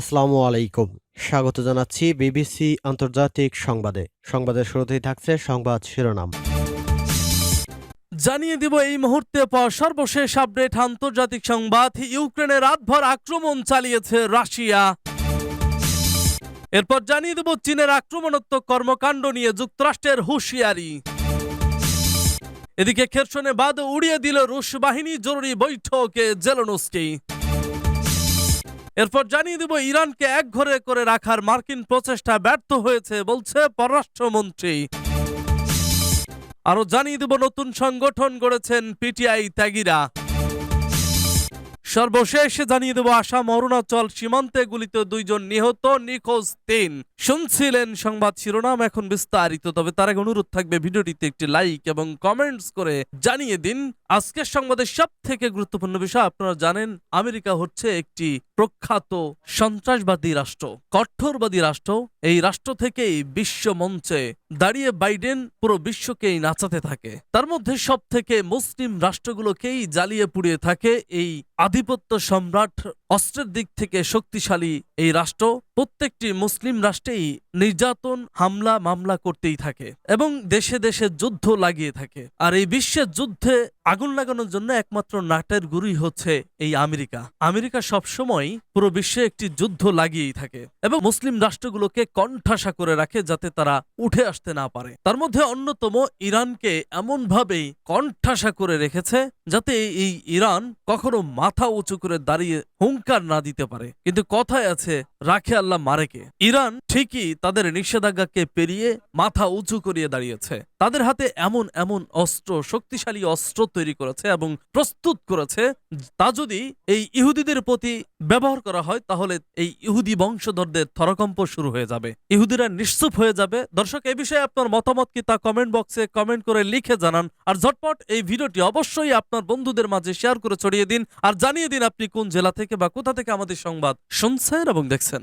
আসসালামু আলাইকুম। স্বাগত জানাচ্ছি বিবিসি আন্তর্জাতিক সংবাদে। সংবাদের শুরুতেই থাকছে সংবাদ শিরোনাম। জানিয়ে দিব এই মুহূর্তে পর সর্বশেষ আপডেট, আন্তর্জাতিক সংবাদ। ইউক্রেনে রাতভর আক্রমণ চালিয়েছে রাশিয়া। এরপর জানিয়ে দেব চীনের আক্রমণাত্মক কর্মকাণ্ড নিয়ে যুক্তরাষ্ট্রের হুঁশিয়ারি। এদিকে খেরসনে বাদ উড়িয়ে দিল রুশ বাহিনী, জরুরি বৈঠকে জেলনস্কি। এরপর জানিয়ে দেব, ইরানকে এক ঘরে করে রাখার মার্কিন প্রচেষ্টা ব্যর্থ হয়েছে বলছে পররাষ্ট্রমন্ত্রী। আরও জানিয়ে দেব, নতুন সংগঠন গড়েছেন পিটিআই ত্যাগীরা। সর্বশেষ জানিয়ে দেব আসাম, অরুণাচল সীমান্তে গুলিতে দুইজন নিহত, নিখোঁজ তিন। শুনছিলেন সংবাদ শিরোনাম, এখন বিস্তারিত। তবে তার আগে অনুরোধ থাকবে ভিডিওটিতে একটি লাইক এবং কমেন্টস করে জানিয়ে দিন। আজকের সংবাদের সব থেকে গুরুত্বপূর্ণ বিষয়, আপনারা জানেন, আমেরিকা হচ্ছে একটি প্রখ্যাত সন্ত্রাসবাদী রাষ্ট্র, কঠোরবাদী রাষ্ট্র। এই রাষ্ট্র থেকেই বিশ্ব মঞ্চে দাঁড়িয়ে বাইডেন পুরো বিশ্বকেই নাচাতে থাকে। তার মধ্যে সব থেকে মুসলিম রাষ্ট্রগুলোকেই জ্বালিয়ে পুড়িয়ে থাকে এই আধিপত্য সম্রাট অস্ত্রের দিক থেকে শক্তিশালী এই রাষ্ট্র প্রত্যেকটি মুসলিম রাষ্ট্রেই নির্যাতন, হামলা, মামলা করতেই থাকে এবং দেশে দেশে যুদ্ধ লাগিয়ে থাকে। আর এই বিশ্বের যুদ্ধে আগুন লাগানোর জন্য একমাত্র নাটের গুরুই হচ্ছে এই আমেরিকা। আমেরিকা সবসময় পুরো বিশ্বে একটি যুদ্ধ লাগিয়েই থাকে এবং মুসলিম রাষ্ট্রগুলোকে কণ্ঠাসা করে রাখে যাতে তারা উঠে আসতে না পারে। তার মধ্যে অন্যতম ইরানকে এমনভাবেই কণ্ঠাসা করে রেখেছে যাতে এই ইরান কখনো মাথা উঁচু করে দাঁড়িয়ে হুঙ্কার না দিতে পারে। কিন্তু কথায় আছে, রাখে আল্লাহ মারেকে। ইরান ঠিকই তাদের নিষেধাজ্ঞাকে পেরিয়ে মাথা উঁচু করিয়ে দাঁড়িয়েছে। তাদের হাতে এমন এমন অস্ত্র, শক্তিশালী অস্ত্র তৈরি করেছে এবং প্রস্তুত করেছে, তা যদি এই ইহুদিদের প্রতি ব্যবহার করা হয়, তাহলে এই ইহুদি বংশধরদের থরকম্প শুরু হয়ে যাবে। ইহুদিরা নিশ্চুপ হয়ে যাবে। দর্শক, এ বিষয়ে আপনার মতামত কি তা কমেন্ট বক্সে কমেন্ট করে লিখে জানান। আর ঝটপট এই ভিডিওটি অবশ্যই আপনার বন্ধুদের মাঝে শেয়ার করে ছড়িয়ে দিন। আর জানিয়ে দিন আপনি কোন জেলা থেকে বা কোথা থেকে আমাদের সংবাদ শুনছেন এবং দেখছেন।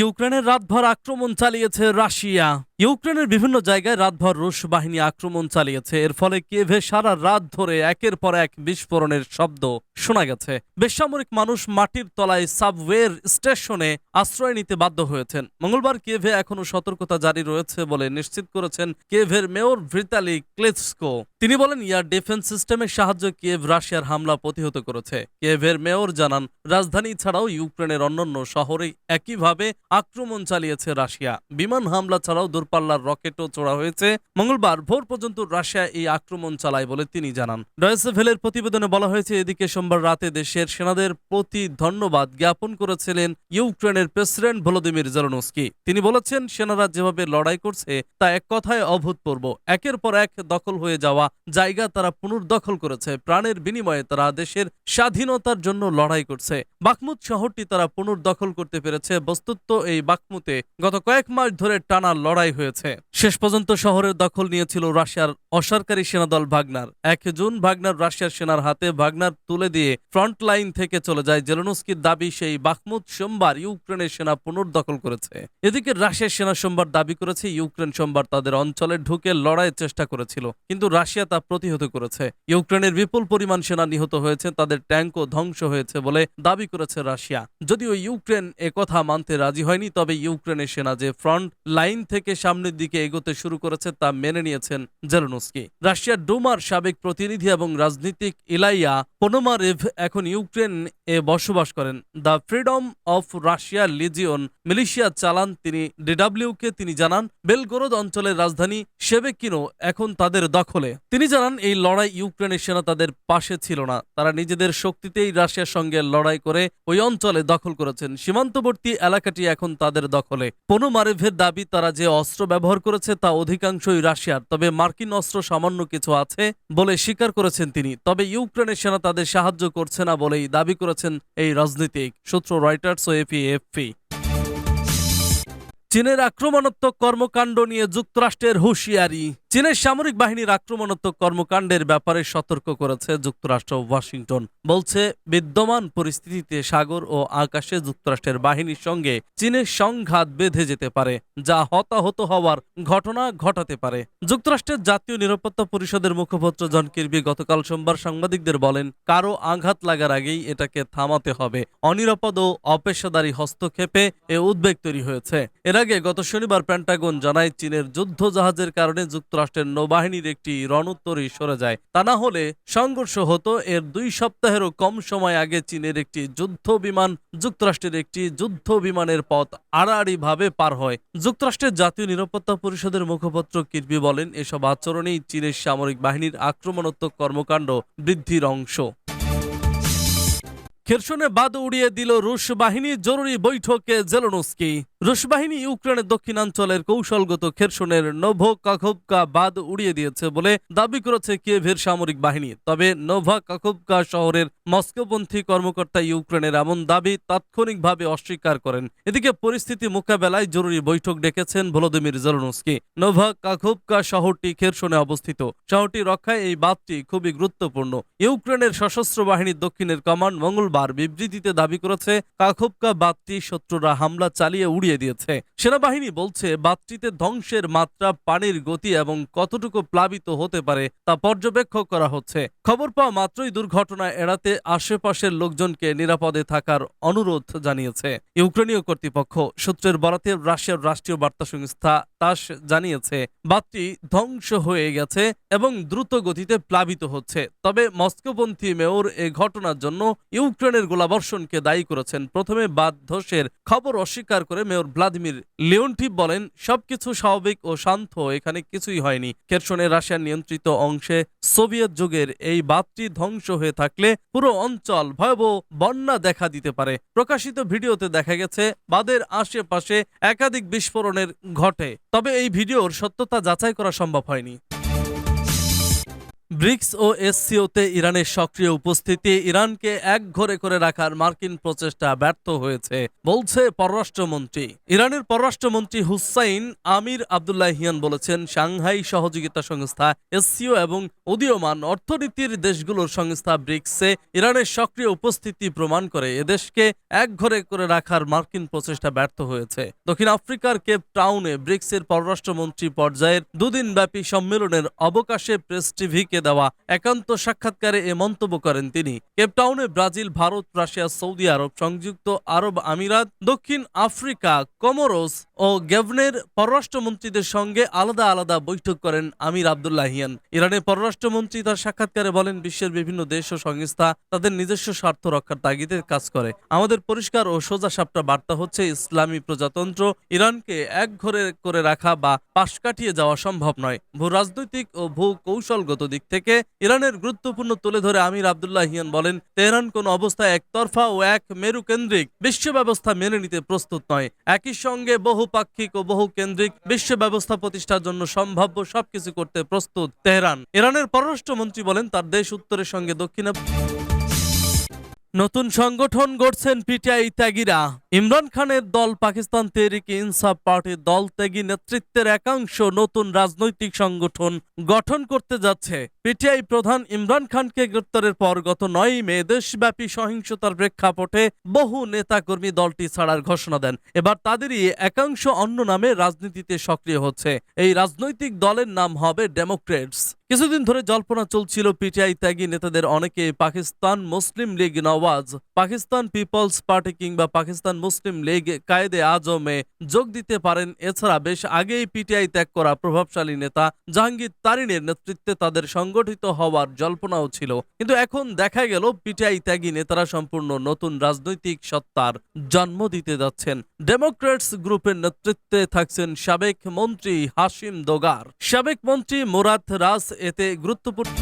ইউক্রেনের রাতভর আক্রমণ চালিয়েছে রাশিয়া। ইউক্রেনের বিভিন্ন জায়গায় রাতভর রুশ বাহিনী আক্রমণ চালিয়েছে। এর ফলে কেভে সারা রাত ধরে একের পর এক বিস্ফোরণের শব্দ শোনা গেছে। বেসামরিক মানুষ মাটির তলায় সাবওয়ের স্টেশনে আশ্রয় নিতে বাধ্য হয়েছেন। মঙ্গলবার কেভে এখনও সতর্কতা জারি রয়েছে বলে নিশ্চিত করেছেন কেভের মেয়র ভ্রিতালি ক্লেৎসকো। তিনি বলেন ইয়ার ডিফেন্স সিস্টেমের সাহায্যে কিয়েভ রাশিয়ার হামলা প্রতিহত করেছে। কিয়েভের মেয়র জানান, রাজধানী ছাড়াও ইউক্রেনের অন্যান্য শহরে একইভাবে আক্রমণ চালিয়েছে রাশিয়া। বিমান হামলা ছাড়াও দূরপাল্লার রকেটও চড়া হয়েছে। মঙ্গলবার ভোর পর্যন্ত রাশিয়া এই আক্রমণ চালায় বলে তিনি জানান। ডয়েসে ভেলের প্রতিবেদনে বলা হয়েছে, এদিকে সোমবার রাতে দেশের সেনাদের প্রতি ধন্যবাদ জ্ঞাপন করেছিলেন ইউক্রেনের প্রেসিডেন্ট ভলোদিমির জেলনস্কি। তিনি বলেছেন, সেনারা যেভাবে লড়াই করছে, তা এক কথায় অভূতপূর্ব। একের পর এক দখল হয়ে যাওয়া জায়গা তারা পুনর্দখল করেছে। প্রাণের বিনিময়ে তারা দেশের স্বাধীনতার জন্য লড়াই করছে। বাকমুত শহরটি তারা পুনর্দখল করতে পেরেছে। বস্তুত এই বাকমুতে গত কয়েক মাস ধরে টানা লড়াই হয়েছে। শেষ পর্যন্ত শহরের দখল নিয়েছিল রাশিয়ার অসরকারি সেনাদল ভাগনার। এক জুন ভাগনার রাশিয়ার সেনার হাতে ভাগনার তুলে দিয়ে ফ্রন্ট লাইন থেকে চলে যায় জেলনস্কির দাবি, সেই বাকমুত সোমবার ইউক্রেনের সেনা পুনর্দখল করেছে। এদিকে রাশিয়ার সেনা সোমবার দাবি করেছে, ইউক্রেন সোমবার তাদের অঞ্চলে ঢুকে লড়াইয়ের চেষ্টা করেছিল, কিন্তু রাশিয়া তা প্রতিহত করেছে। ইউক্রেনের বিপুল পরিমাণ সেনা নিহত হয়েছে, তাদের ট্যাঙ্কও ধ্বংস হয়েছে বলে দাবি করেছে রাশিয়া। যদিও ইউক্রেন একথা মানতে রাজি হয়নি, তবে ইউক্রেনের সেনা যে ফ্রন্ট লাইন থেকে সামনের দিকে এগোতে শুরু করেছে তা মেনে নিয়েছেন জেলনস্কি। রাশিয়ার ডোমার সাবেক প্রতিনিধি এবং রাজনীতিক ইলাইয়া পোনোমারেভ এখন ইউক্রেন এ বসবাস করেন। The freedom of Russia legion militia চালান তিনি ডিডাব্লিউকে, তিনি জানান, বেলগোরদ অঞ্চলের রাজধানী সেবেকিনো এখন তাদের দখলে। তিনি জানান, এই লড়াই ইউক্রেনের সেনা তাদের পাশে ছিল না। তারা নিজেদের শক্তিতেই রাশিয়ার সঙ্গে লড়াই করে ওই অঞ্চলে দখল করেছেন। সীমান্তবর্তী এলাকাটি এখন তাদের দখলে। পোনোমারেভের দাবি, তারা যে অস্ত্র ব্যবহার করেছে তা অধিকাংশই রাশিয়ার। তবে মার্কিন অস্ত্র সামান্য কিছু আছে বলে স্বীকার করেছেন তিনি। তবে ইউক্রেনের সেনা তাদের সাহায্য করছে না বলেই দাবি করেছেন এই রাজনীতিক, সূত্র রয়টার্স ও এপিএফপি। চীনের আক্রমণাত্মক কর্মকাণ্ড নিয়ে যুক্তরাষ্ট্রের হুঁশিয়ারি। চীনের সামরিক বাহিনীর আক্রমণাত্মক কর্মকাণ্ডের ব্যাপারে সতর্ক করেছে যুক্তরাষ্ট্র ওয়াশিংটন। বলছে, বিদ্যমান পরিস্থিতিতে সাগর ও আকাশে যুক্তরাষ্ট্রের বাহিনীর সঙ্গে চীনের সংঘাত বেঁধে যেতে পারে, যা হতাহত হওয়ার ঘটনা ঘটাতে পারে। যুক্তরাষ্ট্রের জাতীয় নিরাপত্তা পরিষদের মুখপাত্র জন কির্বি গতকাল সোমবার সাংবাদিকদের বলেন, কারও আঘাত লাগার আগেই এটাকে থামাতে হবে। অনিরাপদ ও অপেশাদারী হস্তক্ষেপে এ উদ্বেগ তৈরি হয়েছে। এর আগে গত শনিবার প্যান্টাগন জানায়, চীনের যুদ্ধ জাহাজের কারণে যুক্তরাষ্ট্রের নৌবাহিনীর একটি রণোত্তরী সরে যায়। তা না হলে সংঘর্ষ হতো। এর দুই সপ্তাহেরও কম সময় আগে চীনের একটি যুদ্ধ বিমান যুক্তরাষ্ট্রের একটি যুদ্ধ বিমানের পথ আড়াআড়ি ভাবে পার হয়। যুক্তরাষ্ট্রের জাতীয় নিরাপত্তা পরিষদের মুখপাত্র কিরবি বলেন, এসব আচরণেই চীনের সামরিক বাহিনীর আক্রমণাত্মক কর্মকাণ্ড বৃদ্ধির অংশ। খেরসনে বাদ উড়িয়ে দিল রুশ বাহিনী জরুরি বৈঠকে জেলনস্কি। রুশ বাহিনী ইউক্রেনের দক্ষিণাঞ্চলের কৌশলগত খেরসনের নোভো কাখবকা বাদ উড়িয়ে দিয়েছে বলে দাবি করেছে কিয়েভের সামরিক বাহিনী। তবে নোভা কাখবকা শহরের মস্কোপন্থী কর্মকর্তা ইউক্রেনের এমন দাবি তাৎক্ষণিকভাবে অস্বীকার করেন। এদিকে পরিস্থিতি মোকাবেলায় জরুরি বৈঠক ডেকেছেন ভলোদিমির জেলনস্কি। নোভা কাখবকা শহরটি খেরসনে অবস্থিত। শহরটি রক্ষায় এই বাঁধটি খুবই গুরুত্বপূর্ণ। ইউক্রেনের সশস্ত্র বাহিনীর দক্ষিণের কমান্ড মঙ্গলবার বিবৃতিতে দাবি করেছে কাখবকা বাঁধটি শত্রুরা হামলা চালিয়ে উড়িয়ে দিয়েছে। সেনাবাহিনী বলছে বাঁধটিতে ধ্বংসের মাত্রা পানির গতি এবং কতটুকু প্লাবিত হতে পারে তা পর্যবেক্ষণ করা হচ্ছে। খবর পাওয়া মাত্রই দুর্ঘটনা এড়াতে আশেপাশের লোকজনকে নিরাপদে থাকার অনুরোধ জানিয়েছে। ইউক্রেনীয় কর্তৃপক্ষ সূত্রের বরাতে রাশিয়ার রাষ্ট্রীয় বার্তা সংস্থা তাস জানিয়েছে। বাঁধটি ধ্বংস হয়ে গেছে এবং দ্রুত গতিতে প্লাবিত হচ্ছে। তবে মস্কোপন্থী মেয়র এ ঘটনার জন্য ইউক্রেনের গোলাবর্ষণকে দায়ী করেছেন। প্রথমে বাদ ধসের খবর অস্বীকার করে মেয়র ভ্লাদিমির লিওনটিভ বলেন, সবকিছু স্বাভাবিক ও শান্ত, এখানে কিছুই হয়নি। কেরসনের রাশিয়ার নিয়ন্ত্রিত অংশে সোভিয়েত যুগের এই বাঁধটি ধ্বংস হয়ে থাকলে পুরো অঞ্চল ভয়াবহ বন্যা দেখা দিতে পারে। প্রকাশিত ভিডিওতে দেখা গেছে, বাঁধের আশেপাশে একাধিক বিস্ফোরণের ঘটে। তবে এই ভিডিওর সত্যতা যাচাই করা সম্ভব হয়নি। ব্রিক্স ও এসসিওতে ইরানের সক্রিয় উপস্থিতি ইরানকে এক ঘরে করে রাখার মার্কিন প্রচেষ্টা ব্যর্থ হয়েছে, বলছে পররাষ্ট্রমন্ত্রী। ইরানের পররাষ্ট্রমন্ত্রী হুসাইন আমির আবদুল্লাহিয়ান বলেছেন, সাংহাই সহযোগিতা সংস্থা, এসসিও এবং উদীয়মান অর্থনীতির দেশগুলোর সংস্থা ব্রিক্সে ইরানের সক্রিয় উপস্থিতি প্রমাণ করে এদেশকে এক ঘরে করে রাখার মার্কিন প্রচেষ্টা ব্যর্থ হয়েছে। দক্ষিণ আফ্রিকার কেপ টাউনে ব্রিক্সের পররাষ্ট্রমন্ত্রী পর্যায়ের দুদিন ব্যাপী সম্মেলনের অবকাশে প্রেস টিভিকে দেওয়া একান্ত সাক্ষাৎকারে এ মন্তব্য করেন তিনি। কেপটাউনে Brazil, Bharat, Russia, Saudi Arab, সংযুক্ত আরব আমিরাত, দক্ষিণ আফ্রিকা, কমোরোস ও গেভনের পররাষ্ট্রমন্ত্রীদের সঙ্গে আলাদা আলাদা বৈঠক করেন আমির আবদুল্লাহিয়ান। ইরানের পররাষ্ট্রমন্ত্রী তার সাক্ষাৎকারে বলেন, বিশ্বের বিভিন্ন দেশ ও সংস্থা তাদের নিজস্ব স্বার্থ রক্ষার তাগিদে কাজ করে। আমাদের পরিষ্কার ও সোজা সাপটা বার্তা হচ্ছে, ইসলামী প্রজাতন্ত্র ইরানকে এক ঘরে করে রাখা বা পাশ কাটিয়ে যাওয়া সম্ভব নয়। ভূ রাজনৈতিক ও ভূ কৌশলগত দিক থেকে ইরানের গুরুত্বপূর্ণ তুলে ধরে আমির আবদুল্লাহ হিয়ান বলেন, তেহরান কোন অবস্থায় একতরফা ও এক মেরু কেন্দ্রিক বিশ্ব ব্যবস্থা মেনে নিতে প্রস্তুত নয়। একই সঙ্গে বহু পাক্ষিক ও বহু কেন্দ্রিক বিশ্ব ব্যবস্থা প্রতিষ্ঠার জন্য সম্ভাব্য সবকিছু করতে প্রস্তুত তেহরান। ইরানের পররাষ্ট্রমন্ত্রী বলেন, তার দেশ উত্তরের সঙ্গে দক্ষিণে নতুন সংগঠন গড়ছেন পিটিআই ত্যাগীরা। ইমরান খানের দল পাকিস্তান তেহরিক ইনসাফ পার্টির দল ত্যাগী নেতৃত্বের একাংশ নতুন রাজনৈতিক সংগঠন গঠন করতে যাচ্ছে। পিটিআই প্রধান ইমরান খানকে গ্রেপ্তারের পর গত নয় মে দেশব্যাপী সহিংসতার প্রেক্ষাপটে বহু নেতাকর্মী দলটি ছাড়ার ঘোষণা দেন। এবার তাদেরই একাংশ অন্য নামে রাজনীতিতে সক্রিয় হচ্ছে। এই রাজনৈতিক দলের নাম হবে ডেমোক্রেটস কিছুদিন ধরে জল্পনা চলছিল পিটিআই ত্যাগী নেতাদের অনেকে Pakistan Muslim League Nawaz, Pakistan Peoples Party কিংবা পাকিস্তান মুসলিম লীগ কায়েদে আজমে যোগ দিতে পারেন। এছাড়া বেশ আগেই পিটিআই ত্যাগ করা প্রভাবশালী নেতা জাহাঙ্গীর তারিনের নেতৃত্বে তাদের সংগঠিত হওয়ার জল্পনাও ছিল। কিন্তু এখন দেখা গেল পিটিআই ত্যাগী নেতারা সম্পূর্ণ নতুন রাজনৈতিক সত্তার জন্ম দিতে যাচ্ছেন। ডেমোক্রেটস গ্রুপের নেতৃত্বে থাকছেন সাবেক মন্ত্রী হাসিম দোগার। সাবেক মন্ত্রী মুরাদ রাস এতে গুরুত্বপূর্ণ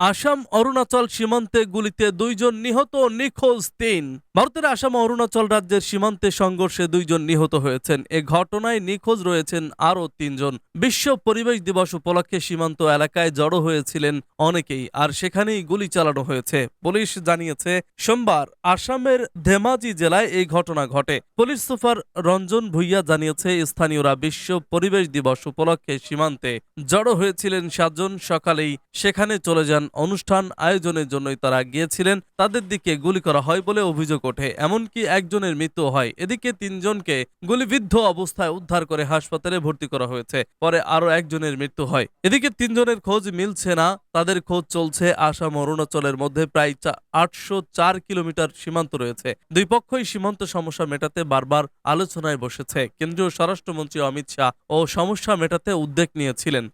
আসাম, অরুণাচল সীমান্তে গুলিতে দুইজন নিহত নিখোঁজ তিন। ভারতের আসাম অরুণাচল রাজ্যের সীমান্তে সংঘর্ষে দুইজন নিহত হয়েছেন। এ ঘটনায় নিখোঁজ রয়েছেন আরও তিনজন। বিশ্ব পরিবেশ দিবস উপলক্ষে সীমান্ত এলাকায় জড়ো হয়েছিলেন অনেকেই, আর সেখানেই গুলি চালানো হয়েছে। পুলিশ জানিয়েছে, সোমবার আসামের ধেমাজি জেলায় এই ঘটনা ঘটে। পুলিশ সুপার রঞ্জন ভুইয়া জানিয়েছে, স্থানীয়রা বিশ্ব পরিবেশ দিবস উপলক্ষে সীমান্তে জড়ো হয়েছিলেন সাতজন। সকালেই সেখানে চলে যান অনুষ্ঠান আয়োজনের জন্যই তারা গিয়েছিলেন। তাদের দিকে গুলি করা হয় বলে অভিযোগ ওঠে। এমনকি একজনের মৃত্যু হয়। এদিকে তিনজনকে গুলিবিদ্ধ অবস্থায় উদ্ধার করে হাসপাতালে ভর্তি করা হয়েছে। পরে আরও একজনের মৃত্যু হয়। এদিকে তিনজনের খোঁজ মিলছে না। তাদের খোঁজ চলছে আসাম অরুণাচলের মধ্যে প্রায় আটশো চার কিলোমিটার সীমান্ত রয়েছে। দুই পক্ষই সীমান্ত সমস্যা মেটাতে বারবার আলোচনায় বসেছে। কেন্দ্রীয় স্বরাষ্ট্রমন্ত্রী অমিত শাহ ও সমস্যা মেটাতে উদ্যোগ নিয়েছিলেন।